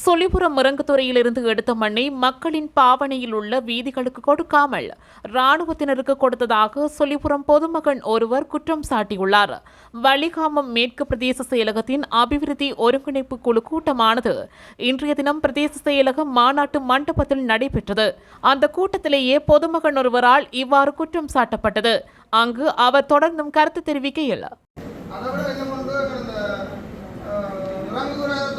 சுழிபுரம் முரங்குத்துறையிலிருந்து எடுத்த மண்ணை மக்களின் பாவனையில் உள்ள வீதிகளுக்கு கொடுக்காமல் ராணுவத்தினருக்கு கொடுத்ததாக சுழிபுரம் பொதுமகன் ஒருவர் குற்றம் சாட்டியுள்ளார். வலிகாமம் மேற்கு பிரதேச செயலகத்தின் அபிவிருத்தி ஒருங்கிணைப்பு குழு கூட்டமானது இன்றைய தினம் பிரதேச செயலகம் மாநாட்டு மண்டபத்தில் நடைபெற்றது. அந்த கூட்டத்திலேயே பொதுமகன் ஒருவரால் இவ்வாறு குற்றம் சாட்டப்பட்டது. அங்கு அவர் தொடர்ந்தும் கருத்து தெரிவிக்கையில்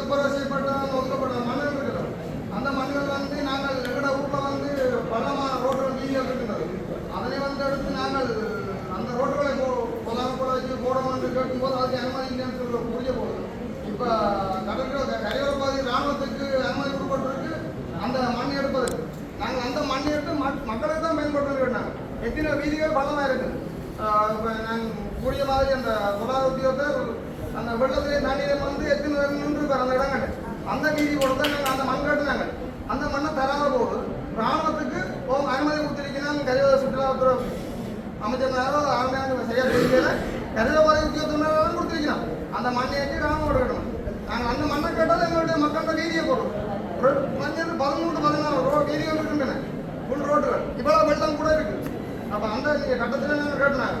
துப்புரவு செய்யப்பட்ட ஒதுக்கப்பட்ட மண்ணுகள் இருக்கிறோம். அந்த மண்ணுகள் வந்து நாங்கள் எங்கட ஊரில் வந்து பலமான ரோடுகள் நீங்க இருக்கின்றது அதனை வந்து எடுத்து நாங்கள் அந்த ரோடுகளை போ போல வச்சு போடணும்னு கேட்கும்போது அதுக்கு அனுமதி இல்லைன்னு சொல்ல புரிய போகுது. இப்போ கடற்கரை கரையோர பகுதி இராணுவத்துக்கு அனுமதி கொடுக்கப்பட்டிருக்கு. அந்த மண் எடுப்பதற்கு நாங்கள் அந்த மண் எடுத்து மக்- மக்களுக்கு தான் பயன்படுத்தணும் நாங்கள் எத்தனை வீதிகள் பலமாக இருக்குது? இப்போ நாங்கள் கூடிய மாதிரி அந்த பொருளாதார உத்தியோகத்தை அந்த வெள்ளத்திலே தண்ணீரை வந்து எத்தனை பேர் நின்று அந்த இடங்கள் அந்த வீதி கொடுத்தா நாங்கள் அந்த மண் கட்டினாங்க. அந்த மண்ணை தராத போது ராணுவத்துக்கு ஓ அனுமதி கொடுத்திருக்கிறாங்க கரிவ சுற்றுலாத்துறை அமைச்சர்னாரோ ஆளுநர் சரியாக தெரியல. கரிவபாதை உத்தியோகத்தினாலும் கொடுத்துருக்கலாம் அந்த மண்ணை ஏற்றி ராணுவம் எடுக்கணும் நாங்கள் அந்த மண்ணை கேட்டால் எங்களுடைய மக்கள்கிட்ட வீதியை போடுறோம் மஞ்சள் பதிமூணு பதினாறு ரூபா வீதிகள் இருக்கின்றன ஃபுல் ரோட்டில் இவ்வளோ வெள்ளம் கூட இருக்குது அப்போ அந்த கட்டத்தில் நாங்கள் கேட்டினாங்க.